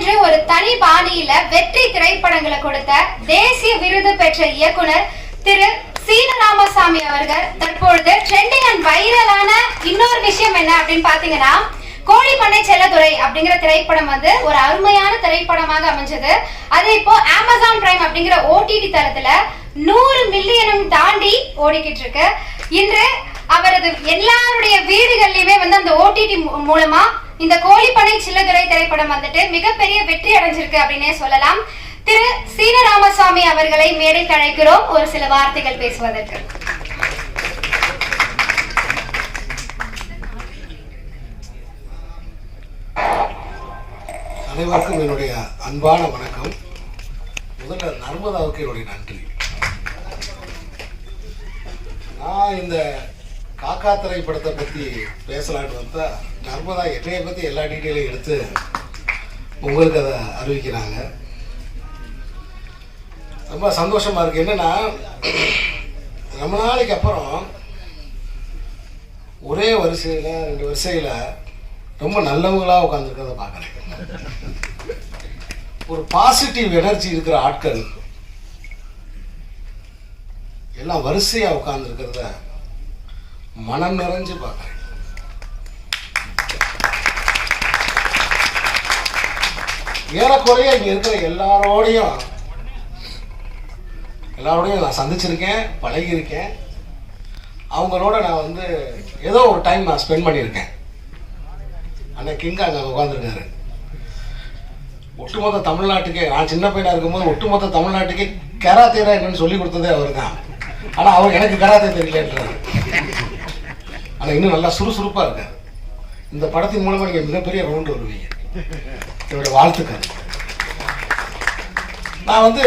என்று ஒரு தனி பாணியில வெற்றி திரைப்படங்களை கொடுத்த தேசிய விருது பெற்ற இயக்குனர் திரு சீன ராமசாமி அவர்கள். தற்பொழுது ட்ரெண்டிங் அண்ட் வைரலான இன்னொரு விஷயம் என்ன அப்படின்னு பாத்தீங்கன்னா கோழிப்பண்ணை செல்லதுரை அப்படிங்கிற திரைப்படம் வந்து ஒரு அருமையான திரைப்படமாக அமைஞ்சது. அது இப்போ அமேசான் பிரைம் அப்படிங்கிற ஓடிடி தளத்துல நூறு மில்லியனும் தாண்டி ஓடிக்கிட்டு இருக்கு. இன்று அவரது எல்லாருடைய வீடுகள்லயுமே வந்து அந்த ஓடிடி மூலமா இந்த கோழிப்பனை சில்லதுரை திரைப்படம் வந்துட்டு மிகப்பெரிய வெற்றி அடைஞ்சிருக்கு அப்படின்னே சொல்லலாம். திரு சீன ராமசாமி அவர்களை மேடைக்கு அழைக்கிறோம். ஒரு சில வார்த்தைகள் பேசுவதற்கு. அனைவருக்கும் என்னுடைய அன்பான வணக்கம். முதல்ல நர்மதாவுக்கு என்னுடைய நன்றி. நான் இந்த காக்கா திரைப்படத்தை பற்றி பேசலான்னு வந்தா நர்மதா எட்டையை பற்றி எல்லா டீட்டெயிலும் எடுத்து உங்களுக்கு அதை அறிவிக்கிறாங்க. ரொம்ப சந்தோஷமா இருக்கு. என்னன்னா ரொம்ப நாளைக்கு அப்புறம் ஒரே வரிசையில் ரெண்டு வரிசையில் ரொம்ப நல்லவங்களாக உட்காந்துருக்கிறத பார்க்குறேன். ஒரு பாசிட்டிவ் எனர்ஜி இருக்கிற ஆட்கள் எல்லாம் வரிசையாக உட்காந்துருக்கிறத மனம் நிறைஞ்சு பார்க்குறேன். ஏறக்குறைய இங்கே இருக்கிற எல்லாரோடையும் எல்லாரோடையும் நான் சந்திச்சிருக்கேன் பழகியிருக்கேன். அவங்களோட நான் வந்து ஏதோ ஒரு டைம் நான் ஸ்பெண்ட் பண்ணியிருக்கேன். அண்ணன் கிங் அங்கே உட்காந்துருக்காரு ஒட்டுமொத்த தமிழ்நாட்டுக்கே நான் சின்ன பையனாக இருக்கும்போது ஒட்டுமொத்த தமிழ்நாட்டுக்கே கராத்தேரா என்னன்னு சொல்லி கொடுத்ததே அவர் தான் ஆனால் அவர் எனக்கு கராத்தே தெரியலன்றார். ஆனால் இன்னும் நல்லா சுறுசுறுப்பாக இருக்காரு இந்த படத்தின் மூலமாக நீங்கள் மிகப்பெரிய ரவுண்டு வருவீங்க. என்னோடய வாழ்த்துக்கள். நான் வந்து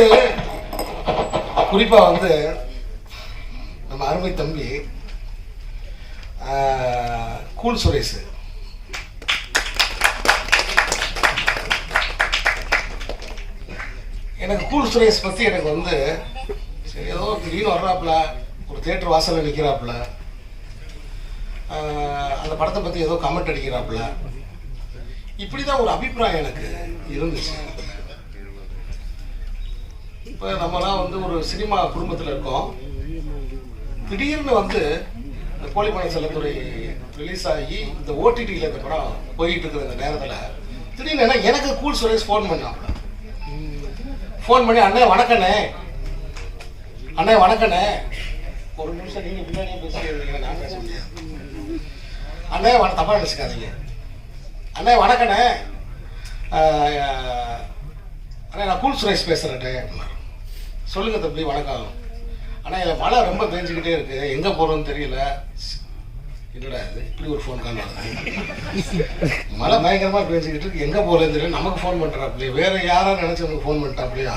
குறிப்பாக வந்து நம்ம அருமை தம்பி கூல் சுரேஷ். எனக்கு கூல் சுரேஷ் பற்றி எனக்கு வந்து சரி ஏதோ திடீர்னு வர்றாப்புல ஒரு தேட்டர் வாசலில் நிற்கிறாப்புல அந்த படத்தை பற்றி ஏதோ கமெண்ட் அடிக்கிறாப்புல. இப்படி தான் ஒரு அபிப்பிராயம் எனக்கு இருந்துச்சு. இப்போ நம்மலாம் வந்து ஒரு சினிமா குடும்பத்தில் இருக்கோம். திடீர்னு வந்து இந்த செல்லத்துறை ரிலீஸ் ஆகி இந்த ஓடிடியில் இந்த படம் போயிட்டு இருக்கிற இந்த நேரத்தில். திடீர்னு என்ன எனக்கு கூல் சுரேஷ் ஃபோன் பண்ணாப்புல. ஃபோன் பண்ணி அண்ணே வணக்கண்ணே. அண்ணே வணக்கண்ணே. ஒரு நிமிஷம் நீங்கள் முன்னாடியே பேசிக்கிறீங்க நான் பேச முடியாது. அண்ணே வண தப்பாக நினச்சிக்காதீங்க. அண்ணே வணக்கண்ணே. அண்ணே நான் கூல் சுரேஷ் பேசுகிறேன்டே சொல்லுங்க தம்பி வணக்கம். அண்ணா இதில் மழை ரொம்ப பேஞ்சுக்கிட்டே இருக்கு. எங்கே போகிறோன்னு தெரியல. என்னடா இது? இப்படி ஒரு ஃபோன் கால் வருது. மழை பயங்கரமாக பேஞ்சுக்கிட்டு இருக்கு. எங்கே போகிறேன்னு தெரியல. நமக்கு ஃபோன் பண்ணுறாப்லையே வேறு யாராக நினச்சி நமக்கு ஃபோன் பண்ணிட்டாப்லையா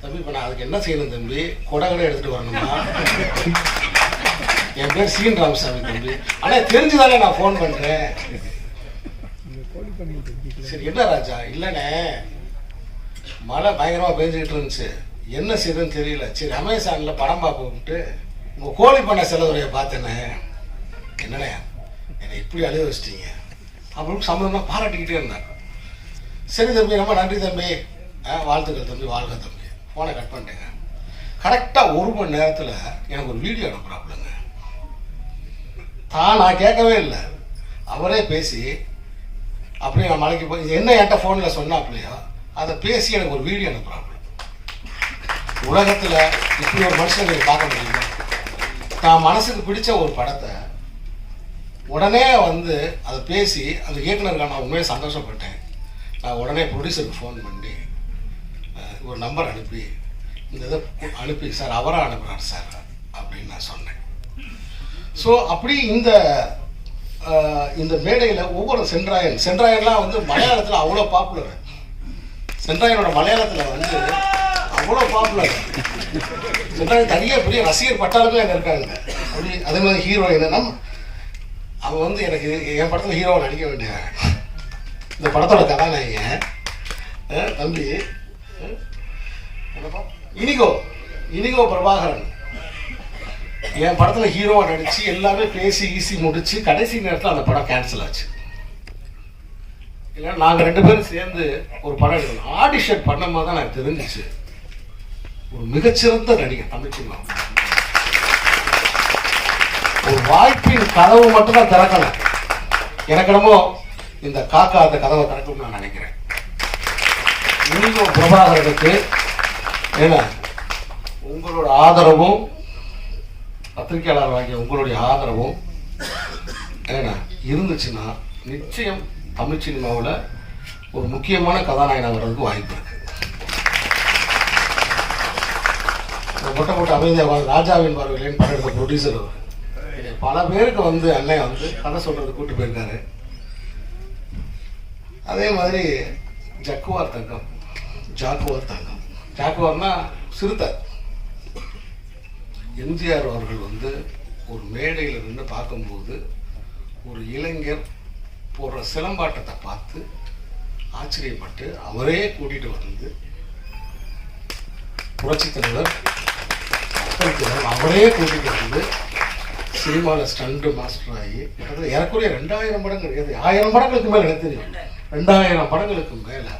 தம்பி இப்போ நான் அதுக்கு என்ன செய்யணும் தம்பி? கொடை கடை எடுத்துகிட்டு வரணுமா? என் பேர் சீன் ராமசாமி தம்பி. ஆனால் தெரிஞ்சுதானே நான் ஃபோன் பண்ணுறேன் சரி என்ன ராஜா? இல்லைண்ணே. மழை பயங்கரமாக பெஞ்சிக்கிட்டு இருந்துச்சு. என்ன செய்யுதுன்னு தெரியல. சரி அமேசானில் படம் பார்ப்போம்ட்டு உங்கள் கோழி பண்ண செலவுரையை பார்த்தேனே. என்னண்ணே என்னை இப்படி அழுக வச்சிட்டீங்க? அப்படின்னு சம்மந்தமாக பாராட்டிக்கிட்டே இருந்தார். சரி தம்பி ரொம்ப நன்றி தம்பி. ஆ வாழ்த்துக்கள் தம்பி வாழ்க தம்பி. ஃபோனை கட் பண்ணிட்டேங்க. கரெக்டாக ஒரு மணி நேரத்தில் எனக்கு ஒரு வீடியோ அனுப்புகிறாப்புலங்க ஆ நான் கேட்கவே இல்லை. அவரே பேசி அப்படியே நான் மலைக்கு போய் என்ன என்கிட்ட ஃபோனில் சொன்னாப்லையோ அதை பேசி எனக்கு ஒரு வீடியோ அனுப்புகிறாப்புல உலகத்தில் இப்படி ஒரு மனுஷன் நீங்கள் பார்க்க முடியுமா? தான் மனசுக்கு பிடிச்ச ஒரு படத்தை உடனே வந்து அதை பேசி அந்த இயக்குனருக்கு நான் உண்மையாக சந்தோஷப்பட்டேன். நான் உடனே ப்ரொடியூசருக்கு ஃபோன் பண்ணி ஒரு நம்பர் அனுப்பி இந்த இதை அனுப்பி சார் அவராக அனுப்புகிறார் சார் அப்படின்னு நான் சொன்னேன். ஸோ அப்படி இந்த இந்த மேடையில் ஒவ்வொரு சென்ட்ராயன் சென்ட்ராயன்லாம் வந்து மலையாளத்தில் அவ்வளோ பாப்புலர் சென்ட்ராயனோட மலையாளத்தில் வந்து அவ்வளோ பாப்புலர் சென்ட்ராயன் தனியாக பெரிய ரசிகர் பட்டாளமே அங்கே இருக்காங்க. அப்படி அதே மாதிரி ஹீரோ என்னன்னா அவன் வந்து எனக்கு என் படத்தில் ஹீரோவை நடிக்க வேண்டிய இந்த படத்தோட கதாநாயகன் தம்பி இனிகோ இனிகோ பிரபாகரன். என் படத்தில் ஹீரோவாக நடிச்சு எல்லாமே பேசி ஈசி முடிச்சு கடைசி நேரத்தில் அந்த படம் கேன்சல் ஆச்சு. இல்லை நாங்கள் ரெண்டு பேரும் சேர்ந்து ஒரு படம் எடுக்கணும். ஆடிஷன் பண்ணும்போது தான் எனக்கு தெரிஞ்சிச்சு. ஒரு மிகச்சிறந்த நடிகர் தமிழ்ச்சிமா ஒரு வாய்ப்பின் கதவு மட்டும்தான் திறக்கலை. திறக்கல எனக்கு என்னமோ இந்த காக்கா அந்த கதவை திறக்கும்னு நான் நினைக்கிறேன். இன்னும் பிரபாகரனுக்கு ஏன்னா உங்களோட ஆதரவும் பத்திரிகையாளர் வாங்கிய உங்களுடைய ஆதரவும் ஏன்னா இருந்துச்சுன்னா நிச்சயம் தமிழ் சினிமாவில் ஒரு முக்கியமான கதாநாயகன் வர்றதுக்கு வாய்ப்பு இருக்கு. மொட்டை மொட்டை அமைதியாக ராஜாவின் பார்வையிலேன்னு படம் எடுத்த ப்ரொடியூசர் அவர் பல பேருக்கு வந்து அண்ணன் வந்து கதை சொல்றது கூட்டு போயிருக்காரு. அதே மாதிரி ஜக்குவார் தங்கம் ஜாக்குவார் தங்கம். ஜாக்குவார்னா சிறுத்தை. எம்ஜிஆர் அவர்கள் வந்து ஒரு மேடையில் நின்று பார்க்கும்போது ஒரு இளைஞர் போடுற சிலம்பாட்டத்தை பார்த்து ஆச்சரியப்பட்டு அவரே கூட்டிகிட்டு வந்து புரட்சித் தலைவர் அவரே கூட்டிகிட்டு வந்து சினிமாவில் ஸ்டண்டு மாஸ்டர் ஆகி கிட்டத்தட்ட ஏறக்குறைய ரெண்டாயிரம் படங்கள் எது ஆயிரம் படங்களுக்கு மேலே எனக்கு தெரியும். ரெண்டாயிரம் படங்களுக்கு மேலே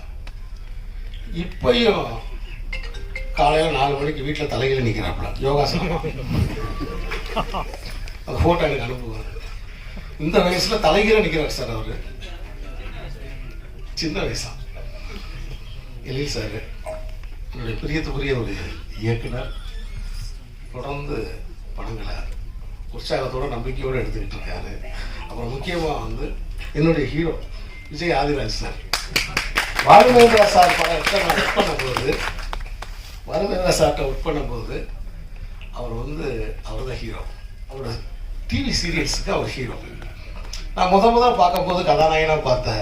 இப்பையும் காலையில் நாலு மணிக்கு வீட்டில் தலையில் நிற்கிறாப்புல யோகாசனம். அந்த ஃபோட்டோ எனக்கு அனுப்புவார். இந்த வயசில் தலைகீழ நிற்கிறார் சார் அவர். சின்ன வயசா. எழில் சார் என்னுடைய பிரியத்துக்குரிய ஒரு இயக்குனர் தொடர்ந்து படங்களை உற்சாகத்தோட நம்பிக்கையோடு எடுத்துக்கிட்டு இருக்காரு. அப்புறம் முக்கியமாக வந்து என்னுடைய hero Vijay Adhiraj sir. Valmendra sir படம் எடுத்து நான் ஒர்க் பண்ணும்போது வால்மேந்திரா சார்கிட்ட ஒர்க் பண்ணும்போது அவர் வந்து அவர் தான் ஹீரோ அவரோட டிவி சீரியல்ஸுக்கு அவர் ஹீரோ நான் முத முதல் பார்க்கும்போது கதாநாயகனாக பார்த்த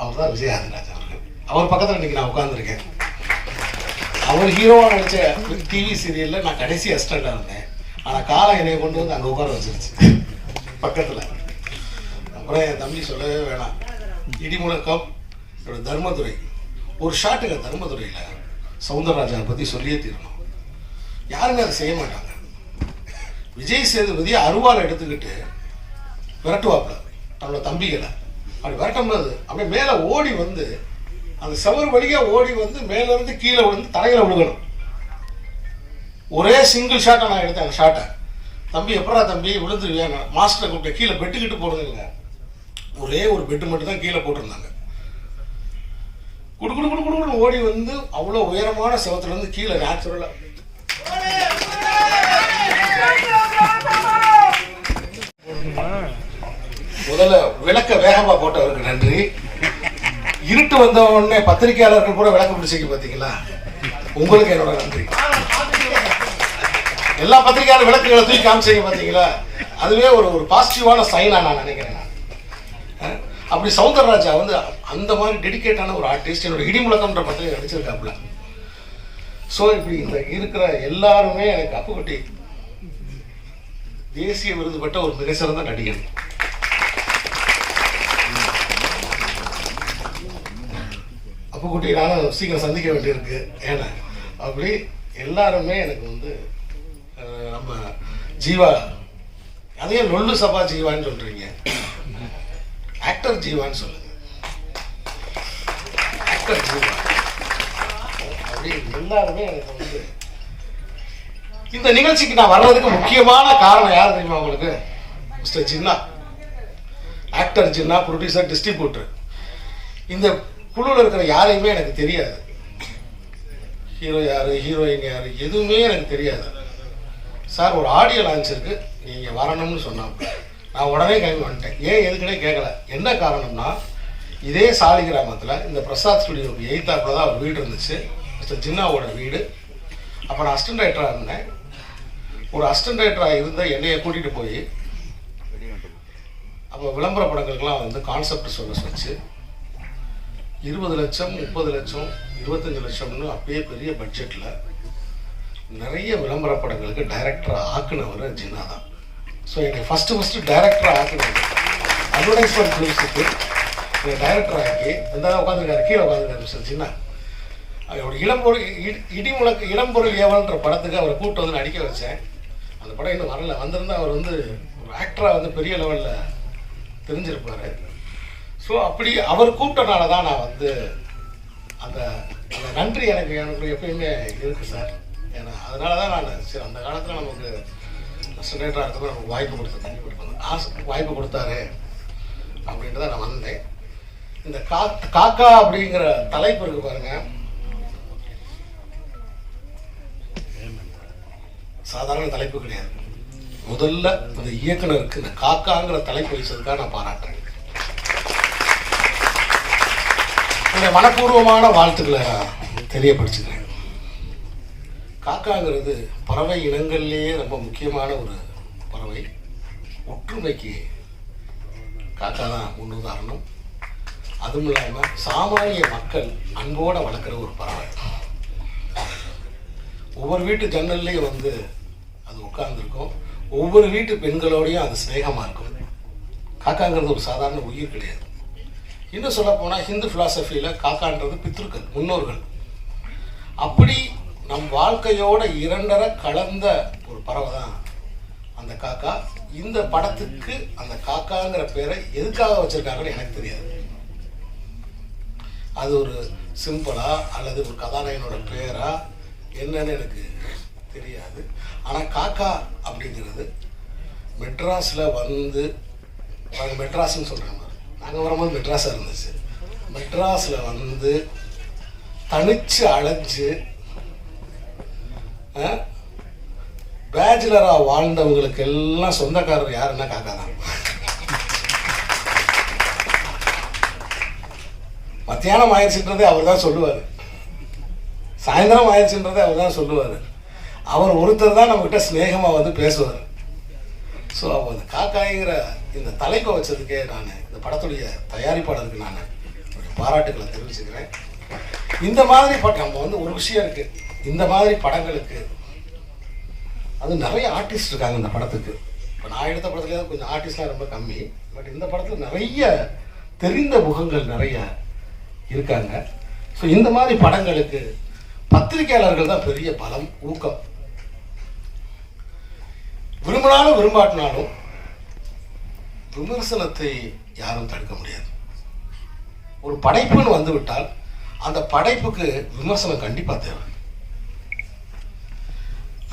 அவர் தான் விஜய் அவர்கள். அவர் பக்கத்தில் இன்னைக்கு நான் உட்காந்துருக்கேன் அவர் ஹீரோவாக நடித்த டிவி சீரியலில் நான் கடைசி அஸ்டண்டாக இருந்தேன். ஆனால் காலம் என்னை கொண்டு வந்து அங்கே உட்கார வச்சிருச்சு. பக்கத்தில். அப்புறம் என் தம்பி சொல்லவே வேணாம். இடிமுழக்கம் என்னோட தர்மதுரை. ஒரு ஷாட்டுங்க தர்மதுரையில். சவுந்தரராஜனை பற்றி சொல்லியே தீரணும் யாருமே அதை செய்ய மாட்டாங்க. விஜய் சேதுபதி அருவாள் எடுத்துக்கிட்டு விரட்டுவாப்பில் தன்னோட தம்பிகளை. அப்படி விரட்டும்போது அப்படியே மேலே ஓடி வந்து அந்த செவரு வழியாக ஓடி வந்து மேலேருந்து கீழே விழுந்து தலையில் விழுகணும். ஒரே சிங்கிள் ஷாட்டை நான் எடுத்தேன் அந்த ஷாட்டை தம்பி எப்படா தம்பி விழுந்துருவியா? மாஸ்டரை கூப்பிட்டு கீழே பெட்டுக்கிட்டு போடுங்க ஒரே ஒரு பெட்டு மட்டும் தான் கீழே போட்டிருந்தாங்க. குடு குடு குடு குடு ஓடி வந்து அவ்வளோ உயரமான சிவத்துலேருந்து கீழே நேச்சுரலா முதல்ல விளக்க வேகமா போட்டவருக்கு நன்றி. இருட்டு வந்த உடனே பத்திரிகையாளர்கள் கூட விளக்க பிடிச்சிக்க பாத்தீங்களா? உங்களுக்கு என்னோட நன்றி. எல்லா பத்திரிகையாளர் விளக்குகளை தூக்கி காமிச்சிங்க பாத்தீங்களா? அதுவே ஒரு ஒரு பாசிட்டிவான சைனா நான் நினைக்கிறேன். அப்படி சௌந்தரராஜா வந்து அந்த மாதிரி டெடிகேட்டான ஒரு ஆர்டிஸ்ட் என்னோட இடிமுழக்கம்ன்ற படத்தில் நடிச்சிருக்காப்புல ஸோ இப்படி இந்த இருக்கிற எல்லாருமே எனக்கு அப்புக்குட்டி தேசிய விருது பெற்ற ஒரு மிக சிறந்த நடிகன் அப்புக்குட்டி நானும் சீக்கிரம் சந்திக்க வேண்டியிருக்கு. ஏன்னா அப்படி எல்லாருமே எனக்கு வந்து நம்ம ஜீவா அதையும் லொல்லு சபா ஜீவான்னு சொல்கிறீங்க ஆக்டர் ஜீவான்னு சொல்லுங்க. ஆக்டர் ஜீவா அப்படி எல்லாருமே எனக்கு வந்து இந்த நிகழ்ச்சிக்கு நான் வர்றதுக்கு முக்கியமான காரணம் யார் தெரியுமா உங்களுக்கு? Mister Jinna. Actor Jinna producer distributor இந்த குழுவில் இருக்கிற யாரையுமே எனக்கு தெரியாது. ஹீரோ யாரு ஹீரோயின் யார் எதுவுமே எனக்கு தெரியாது. சார் ஒரு ஆடியோ லான்ச் இருக்கு. நீங்கள் வரணும்னு சொன்னாங்க. நான் உடனே கிளம்பி வந்துட்டேன். ஏன் எதுக்குனே கேட்கல என்ன காரணம்னா இதே சாலி கிராமத்தில் இந்த பிரசாத் ஸ்டுடியோக்கு எய்த்தாப்புல தான் ஒரு வீடு இருந்துச்சு. மிஸ்டர் ஜின்னாவோட வீடு. அப்போ நான் அசிஸ்டன்ட் ரைட்டராக இருந்தேன். ஒரு அசிஸ்டன்ட் ரைட்டராக இருந்த என்னையை கூட்டிகிட்டு போய் அப்போ விளம்பர படங்களுக்கெல்லாம் வந்து கான்செப்ட் சொல்ல வச்சு இருபது லட்சம் முப்பது லட்சம் இருபத்தஞ்சி லட்சம்னு அப்பயே பெரிய பட்ஜெட்டில் நிறைய விளம்பர படங்களுக்கு டைரக்டராக ஆக்குனவர் ஜின்னா தான். ஸோ என்னை ஃபஸ்ட்டு ஃபஸ்ட்டு டைரக்டராக ஆக்குனது அட்வர்டைஸ்மெண்ட் ஃபிலிம்ஸுக்கு என்னை டைரக்டர் ஆக்கி இந்த உட்காந்துருக்காரு கீழே உட்காந்துருக்காரு மிஸ்டர் சின்ன. அவரோட இளம்பொருள் இ- இடிமுழக்கு இளம்பொருள் ஏவல்ன்ற படத்துக்கு அவரை கூப்பிட்டு வந்து நடிக்க வச்சேன். அந்த படம் இன்னும் வரல. வந்திருந்தால் அவர் வந்து ஒரு ஆக்டராக வந்து பெரிய லெவலில் தெரிஞ்சிருப்பார். ஸோ அப்படி அவர் கூப்பிட்டனால தான் நான் வந்து அந்த அந்த நன்றி எனக்கு எனக்கு எப்பயுமே இருக்குது சார். ஏன்னா அதனால தான் நான் சரி அந்த காலத்தில் நமக்கு செனேட்டராக இருக்கிறது வாய்ப்பு கொடுத்து ஆசை வாய்ப்பு கொடுத்தாரு அப்படின்ட்டு தான் நான் வந்தேன். இந்த கா காக்கா அப்படிங்கிற தலைப்பு இருக்கு பாருங்க. சாதாரண தலைப்பு கிடையாது. முதல்ல அந்த இயக்குனருக்கு இந்த காக்காங்கிற தலைப்பு வச்சதுக்காக நான் பாராட்டுறேன். இந்த மனப்பூர்வமான வாழ்த்துக்களை தெரியப்படுத்துக்கிறேன். காக்காங்கிறது பறவை இனங்கள்லேயே ரொம்ப முக்கியமான ஒரு பறவை. ஒற்றுமைக்கு காக்கா தான் முன்னுதாரணம். அதுவும் இல்லாமல் சாமானிய மக்கள் அன்போடு வளர்க்குற ஒரு பறவை. ஒவ்வொரு வீட்டு ஜன்னல்லையும் வந்து அது உட்கார்ந்துருக்கும். ஒவ்வொரு வீட்டு பெண்களோடையும் அது சிநேகமாக இருக்கும். காக்காங்கிறது ஒரு சாதாரண உயிர் கிடையாது. இன்னும் சொல்ல போனால் ஹிந்து ஃபிலாசபியில் காக்கான்றது பித்ருக்கள் முன்னோர்கள். அப்படி நம் வாழ்க்கையோட இரண்டரை கலந்த ஒரு பறவை தான் அந்த காக்கா. இந்த படத்துக்கு அந்த காக்காங்கிற பேரை எதுக்காக வச்சிருக்காங்கன்னு எனக்கு தெரியாது. அது ஒரு சிம்பிளா அல்லது ஒரு கதாநாயகனோட பேரா என்னன்னு எனக்கு தெரியாது. ஆனால் காக்கா அப்படிங்கிறது மெட்ராஸில் வந்து நாங்கள் மெட்ராஸ்னு சொல்கிறாங்க நாங்கள் வரும்போது மெட்ராஸாக இருந்துச்சு. மெட்ராஸில் வந்து தனிச்சு அழைஞ்சு பேச்சுலராக வாழ்ந்தவங்களுக்கு எல்லாம் சொந்தக்காரர் யாருன்னா காக்கா தான் மத்தியானம் ஆயிடுச்சுன்றதே அவர் தான் சொல்லுவார். சாயந்தரம் ஆயிடுச்சுன்றதே அவர் தான் சொல்லுவார். அவர் ஒருத்தர் தான் நம்மகிட்ட ஸ்நேகமாக வந்து பேசுவார். ஸோ அந்த காக்காய்ங்கிற இந்த தலைப்பை வச்சதுக்கே நான் இந்த படத்துடைய தயாரிப்பாளருக்கு நான் என்னுடைய பாராட்டுக்களை தெரிவிச்சுக்கிறேன். இந்த மாதிரி படம் நம்ம வந்து ஒரு விஷயம் இருக்குது இந்த மாதிரி படங்களுக்கு அது நிறைய ஆர்டிஸ்ட் இருக்காங்க இந்த படத்துக்கு. இப்போ நான் எடுத்த படத்துல கொஞ்சம் ஆர்டிஸ்ட்லாம் ரொம்ப கம்மி. பட் இந்த படத்தில் நிறைய தெரிந்த முகங்கள் நிறைய இருக்காங்க. ஸோ இந்த மாதிரி படங்களுக்கு பத்திரிகையாளர்கள் தான் பெரிய பலம் ஊக்கம். விரும்பினாலும் விரும்பாட்டினாலும் விமர்சனத்தை யாரும் தடுக்க முடியாது. ஒரு படைப்புன்னு வந்துவிட்டால் அந்த படைப்புக்கு விமர்சனம் கண்டிப்பாக தேவை.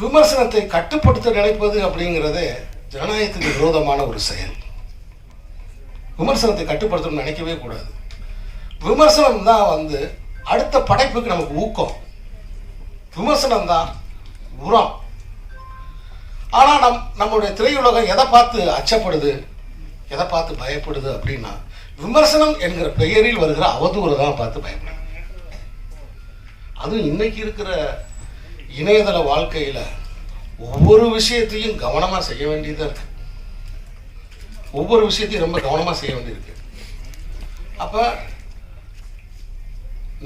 விமர்சனத்தை கட்டுப்படுத்த நினைப்பது அப்படிங்கிறதே ஜனநாயகத்துக்கு விரோதமான ஒரு செயல். விமர்சனத்தை கட்டுப்படுத்தணும்னு நினைக்கவே கூடாது. விமர்சனம் தான் வந்து அடுத்த படைப்புக்கு நமக்கு ஊக்கம். விமர்சனம் தான் உரம். ஆனால் நம் நம்மளுடைய திரையுலகம் எதை பார்த்து அச்சப்படுது? எதை பார்த்து பயப்படுது அப்படின்னா விமர்சனம் என்கிற பெயரில் வருகிற அவதூறு தான் பார்த்து பயப்படுது. அதுவும் இன்னைக்கு இருக்கிற இணையதள வாழ்க்கையில் ஒவ்வொரு விஷயத்தையும் கவனமாக செய்ய வேண்டியதாக இருக்கு. ஒவ்வொரு விஷயத்தையும் ரொம்ப கவனமாக செய்ய வேண்டியிருக்கு. அப்போ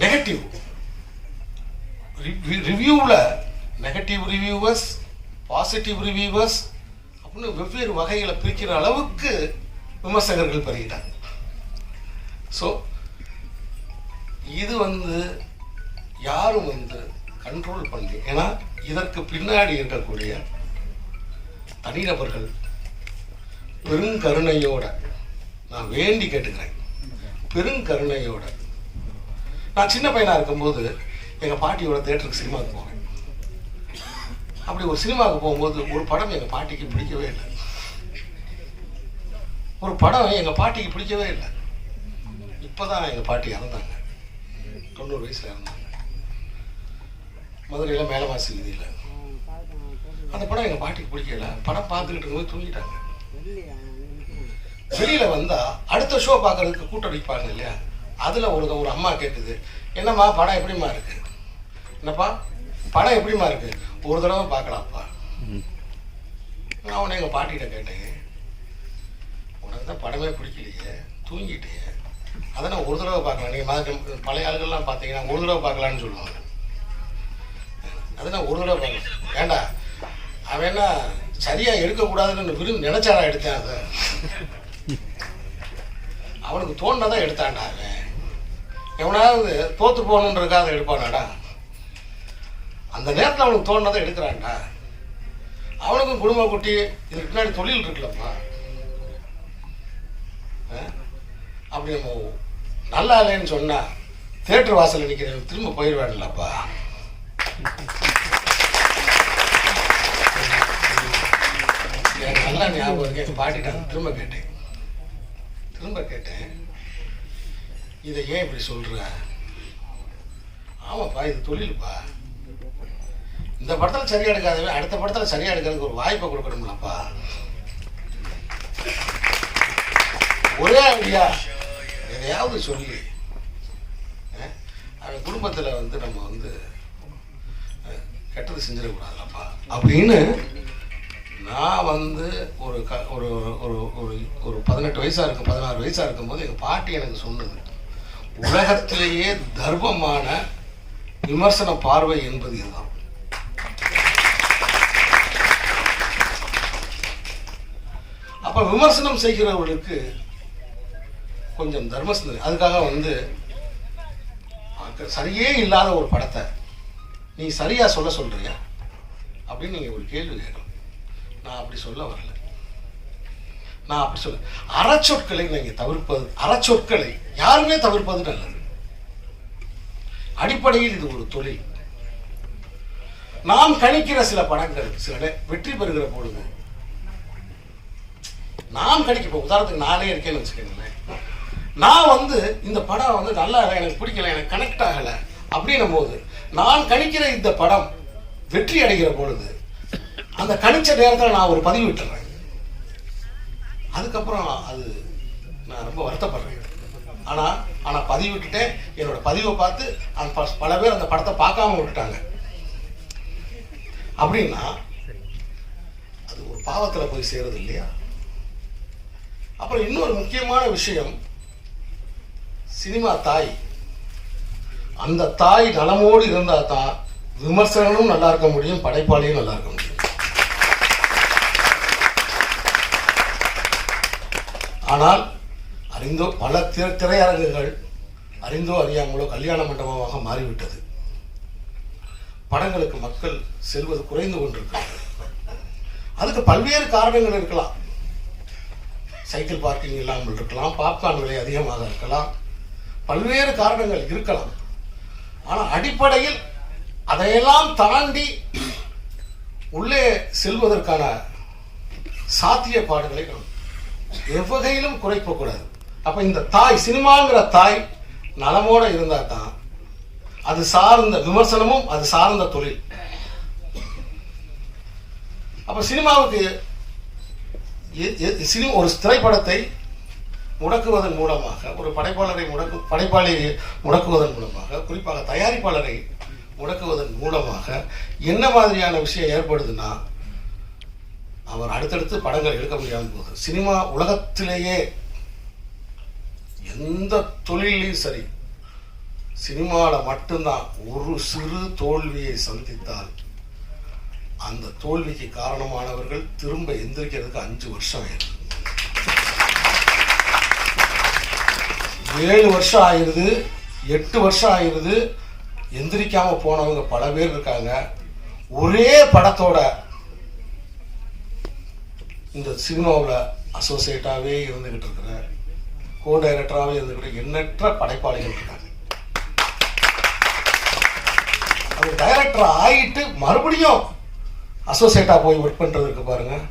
நெகட்டிவ் ரிவ்யூவில் நெகட்டிவ் ரிவ்யூவர்ஸ் பாசிட்டிவ் ரிவ்யூவர்ஸ் அப்படின்னு வெவ்வேறு வகைகளை பிரிக்கிற அளவுக்கு விமர்சகர்கள் பெருகிட்டாங்க. ஸோ இது வந்து யாரும் வந்து கண்ட்ரோல் பண்ணி ஏன்னா இதற்கு பின்னாடி இருக்கக்கூடிய தனிநபர்கள் பெருங்கருணையோட நான் வேண்டி கேட்டுக்கிறேன். பெருங்கருணையோட. நான் சின்ன பையனாக இருக்கும்போது எங்கள் பாட்டியோட தேட்டருக்கு சினிமாவுக்கு போவேன். அப்படி ஒரு சினிமாவுக்கு போகும்போது ஒரு படம் எங்கள் பாட்டிக்கு பிடிக்கவே இல்லை. ஒரு படம் எங்கள் பாட்டிக்கு பிடிக்கவே இல்லை. இப்போ தான் எங்கள் பாட்டி இறந்தாங்க. தொண்ணூறு வயசில் இறந்தாங்க. மதுரையில் மேலவாசி வீதியில் அந்த படம் எங்கள் பாட்டிக்கு பிடிக்கல. படம் பார்த்துக்கிட்டு இருக்கும்போது தூங்கிட்டாங்க. வெளியில் வந்தால் அடுத்த ஷோ பார்க்கறதுக்கு கூட்டம் அடிப்பாங்க இல்லையா? அதில் ஒரு ஒரு அம்மா கேட்குது என்னம்மா படம் எப்படிம்மா இருக்கு? என்னப்பா படம் எப்படிம்மா இருக்கு? ஒரு தடவை பார்க்கலாம்ப்பா. நான் உன்னை எங்கள் பாட்டிகிட்ட கேட்டேன் உனக்கு தான் படமே பிடிக்கலையே தூங்கிட்டியே. அதை நான் ஒரு தடவை பார்க்கலாம். நீங்கள் பழைய ஆளுகள்லாம் பார்த்தீங்கன்னா ஒரு தடவை பார்க்கலான்னு சொல்லுவாங்க. அதை நான் ஒரு தடவை பார்க்கணும் ஏண்டா அவன் என்ன சரியாக எடுக்கக்கூடாதுன்னு விரும்பி நினச்சாடா எடுத்தேன் அதை? அவனுக்கு தோணுனதான் எடுத்தாண்டா அவன். எவனாவது தோத்து போகணுன்றக்காக எடுப்பானாடா? அந்த நேரத்தில் அவனுக்கு தோணுனதை எடுக்கிறான்டா. அவனுக்கும் குடும்ப குட்டி இதுக்கு பின்னாடி தொழில் இருக்குல்லப்பா. அப்படி நம்ம நல்லா இல்லைன்னு சொன்னால் தேட்டர் வாசல்ல நிற்கிறேன் திரும்ப போயிடுவான்லப்பா எனக்கு நல்லா ஞாபகம் இருக்கு. என் நான் திரும்ப கேட்டேன். திரும்ப கேட்டேன். இதை ஏன் இப்படி சொல்ற? ஆமாப்பா இது தொழில்ப்பா. இந்த படத்தில் சரியா எடுக்காதவே அடுத்த படத்தில் சரியா எடுக்கிறதுக்கு ஒரு வாய்ப்பை கொடுக்கணும்லப்பா. ஒரே அப்படியா எதையாவது சொல்லி அஹ், அவன் குடும்பத்தில் வந்து நம்ம வந்து கெட்டது செஞ்சிடக்கூடாதுலப்பா. அப்படின்னு நான் வந்து ஒரு க ஒரு ஒரு ஒரு ஒரு பதினெட்டு வயசாக இருக்கும் பதினாறு வயசாக இருக்கும்போது எங்கள் பாட்டி எனக்கு சொன்னது உலகத்திலேயே தர்மமான விமர்சன பார்வை என்பது இதுதான். அப்போ விமர்சனம் செய்கிறவர்களுக்கு கொஞ்சம் தர்ம சிந்தனை அதுக்காக வந்து சரியே இல்லாத ஒரு படத்தை நீ சரியாக சொல்ல சொல்கிறியா அப்படின்னு நீங்கள் ஒரு கேள்வி கேட்கலாம். நான் அப்படி சொல்ல வரல. நான் அப்படி சொல்ல அறச்சொற்களை நீங்க தவிர்ப்பது அறச்சொற்களை யாருமே தவிர்ப்பது நல்லது. அடிப்படையில் இது ஒரு தொழில். நாம் கணிக்கிற சில படங்கள் சில வெற்றி பெறுகிற பொழுது நாம் கணிக்க இப்போ உதாரணத்துக்கு நானே இருக்கேன்னு வச்சுக்கோங்களேன். நான் வந்து இந்த படம் வந்து நல்லா இல்லை எனக்கு பிடிக்கல எனக்கு கனெக்ட் ஆகல அப்படின்னும் போது நான் கணிக்கிற இந்த படம் வெற்றி அடைகிற பொழுது அந்த கணிச்ச நேரத்தில் நான் ஒரு பதிவு விட்டுறேன். அதுக்கப்புறம் அது நான் ரொம்ப வருத்தப்படுறேன். ஆனால் ஆனால் பதிவு விட்டுட்டேன். என்னோட பதிவை பார்த்து அந்த ப- பல பேர் அந்த படத்தை பார்க்காம விட்டுட்டாங்க. அப்படின்னா அது ஒரு பாவத்தில் போய் சேருது இல்லையா? அப்புறம் இன்னொரு முக்கியமான விஷயம் சினிமா தாய். அந்த தாய் நலமோடு இருந்தால் தான் விமர்சனமும் நல்லா இருக்க முடியும் படைப்பாளியும் நல்லா இருக்க முடியும். ஆனால் அறிந்தோ பல திரை திரையரங்குகள் அறிந்தோ அறியாமலோ கல்யாண மண்டபமாக மாறிவிட்டது. படங்களுக்கு மக்கள் செல்வது குறைந்து கொண்டிருக்கிறது. அதுக்கு பல்வேறு காரணங்கள் இருக்கலாம். சைக்கிள் பார்க்கிங் இல்லாமல் இருக்கலாம் பாப்கார்ன் விலை அதிகமாக இருக்கலாம். பல்வேறு காரணங்கள் இருக்கலாம். ஆனால் அடிப்படையில் அதையெல்லாம் தாண்டி உள்ளே செல்வதற்கான சாத்தியப்பாடுகளை நாம் எவ்வகையிலும் குறைக்கக்கூடாது அப்ப இந்த தாய் சினிமாங்கிற தாய் நலமோட இருந்தா தான் அது சார்ந்த விமர்சனமும் அது சார்ந்த தொழில். அப்ப சினிமாவுக்கு எ- சினி ஒரு திரைப்படத்தை முடக்குவதன் மூலமாக ஒரு படைப்பாளரை முடக்கு படைப்பாளியை முடக்குவதன் மூலமாக குறிப்பாக தயாரிப்பாளரை முடக்குவதன் மூலமாக என்ன மாதிரியான விஷயம் ஏற்படுதுன்னா அவர் அடுத்தடுத்து படங்கள் எடுக்க முடியாமல் போகுது சினிமா உலகத்திலேயே எந்த தொழிலையும் சரி சினிமாவில் மட்டும்தான் ஒரு சிறு தோல்வியை சந்தித்தால் அந்த தோல்விக்கு காரணமானவர்கள் திரும்ப எந்திரிக்கிறதுக்கு அஞ்சு வருஷம் ஆயிடுது. ஏழு வருஷம் ஆயிடுது எட்டு வருஷம் ஆயிடுது எந்திரிக்காம போனவங்க பல பேர் இருக்காங்க. ஒரே படத்தோட இந்த சினிமாவில் அசோசியேட்டாகவே இருந்துகிட்டு இருக்கிற கோ டைரக்டராகவே இருந்துக்கிட்டு எண்ணற்ற படைப்பாளிகள் இருக்காங்க. அது டைரக்டர் ஆகிட்டு மறுபடியும் அசோசியேட்டாக போய் ஒர்க் பண்ணுறதுக்கு பாருங்கள்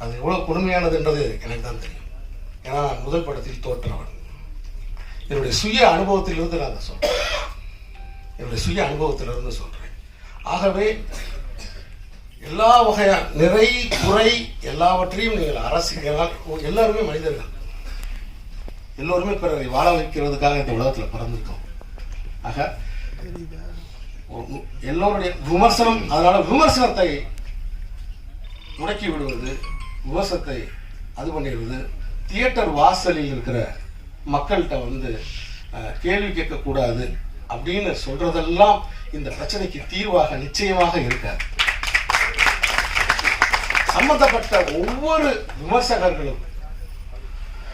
அது எவ்வளோ கொடுமையானதுன்றது எனக்கு தான் தெரியும். ஏன்னா நான் முதல் படத்தில் தோற்றவன். என்னுடைய சுய அனுபவத்திலிருந்து நான் அதை சொல்கிறேன் என்னுடைய சுய அனுபவத்திலிருந்து சொல்கிறேன் ஆகவே எல்லா வகையான நிறை குறை எல்லாவற்றையும் நீங்கள் அரசியல் எல்லாருமே மனிதர்கள். எல்லோருமே பிறரை வாழ வைக்கிறதுக்காக இந்த உலகத்தில் பிறந்திருக்கோம். ஆக எல்லோருடைய விமர்சனம் அதனால விமர்சனத்தை முடக்கி விடுவது விமர்சனத்தை அது பண்ணிடுவது தியேட்டர் வாசலில் இருக்கிற மக்கள்கிட்ட வந்து கேள்வி கேட்கக்கூடாது அப்படின்னு சொல்றதெல்லாம் இந்த பிரச்சனைக்கு தீர்வாக நிச்சயமாக இருக்காது. சம்பந்தப்பட்ட ஒவ்வொரு விமர்சகர்களும்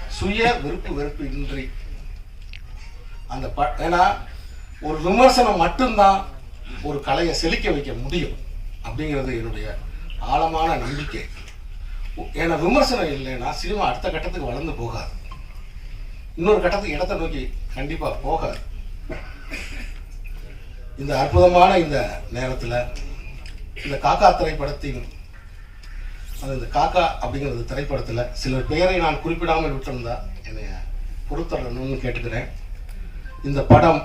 சுய விருப்பு வெறுப்பு இன்றி அந்த ப- ஏன்னா ஒரு விமர்சனம் மட்டும்தான் ஒரு கலையை செழிக்க வைக்க முடியும் அப்படிங்கிறது என்னுடைய ஆழமான நம்பிக்கை. ஏன்னா விமர்சனம் இல்லைன்னா சினிமா அடுத்த கட்டத்துக்கு வளர்ந்து போகாது. இன்னொரு கட்டத்துக்கு இடத்தை நோக்கி கண்டிப்பாக போகாது. இந்த அற்புதமான இந்த நேரத்தில் இந்த காக்கா திரைப்படத்தின் அது இந்த காக்கா அப்படிங்கிறது திரைப்படத்துல சிலர் பெயரை நான் குறிப்பிடாமல் விட்டிருந்தா என்னைய பொறுத்தரணும்னு கேட்டுக்கிறேன். இந்த படம்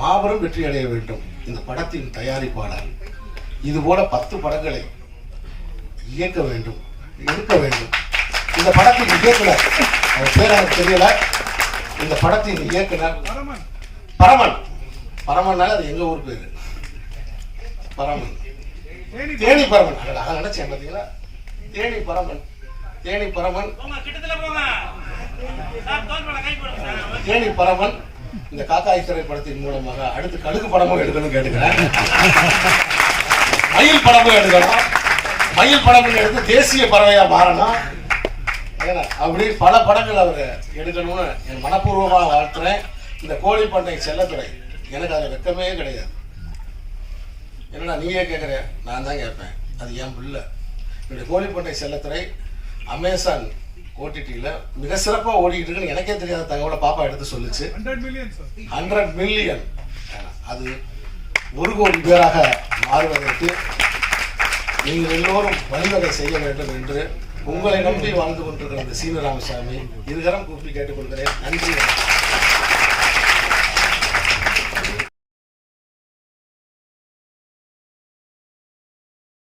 மாபெரும் வெற்றி அடைய வேண்டும். இந்த படத்தின் தயாரிப்பாளர் இது போல பத்து படங்களை இயக்க வேண்டும் எடுக்க வேண்டும். இந்த படத்தின் இயக்குனர் அவர் பேர் எனக்கு தெரியல. இந்த படத்தின் இயக்குனர் பரமன். பரமன்னால அது எங்க ஊர் பேரு? பரமன். தேனி பரமன். அதான் நினைச்சேன் பாத்தீங்களா தேனி பரமன். தேனி பரமன். தேனி பரமன். இந்த காக்காய் திரைப்படத்தின் மூலமாக அடுத்து கடுகு படமும் எடுக்கணும்னு கேட்டுக்கிறேன். மயில் படமும் எடுக்கணும். மயில் படமும் எடுத்து தேசிய பறவையா மாறணும். அப்படி பல படங்கள் அவர் எடுக்கணும்னு என் மனப்பூர்வமாக வாழ்த்துறேன். இந்த கோழி பண்ணை செல்லத்துறை எனக்கு அதில் வெக்கமே கிடையாது. என்னடா நீயே கேட்குற நான் தான் கேட்பேன். அது என் பிள்ளை. என்னுடைய கோழி பண்ணை செல்லத்துறை அமேசான் ஓடிடியில் மிக சிறப்பாக ஓடிக்கிட்டு இருக்குன்னு எனக்கே தெரியாத தகவலை பாப்பா எடுத்து சொல்லுச்சு 100 million, sir. ஹண்ட்ரட் மில்லியன் அது ஒரு கோடி பேராக மாறுவதற்கு நீங்கள் எல்லோரும் வழிவகை செய்ய வேண்டும் என்று உங்களை நம்பி வாழ்ந்து கொண்டிருக்கிற இந்த சீனராமசாமி இருகரம் கூப்பி கேட்டுக்கொள்கிறேன் நன்றி.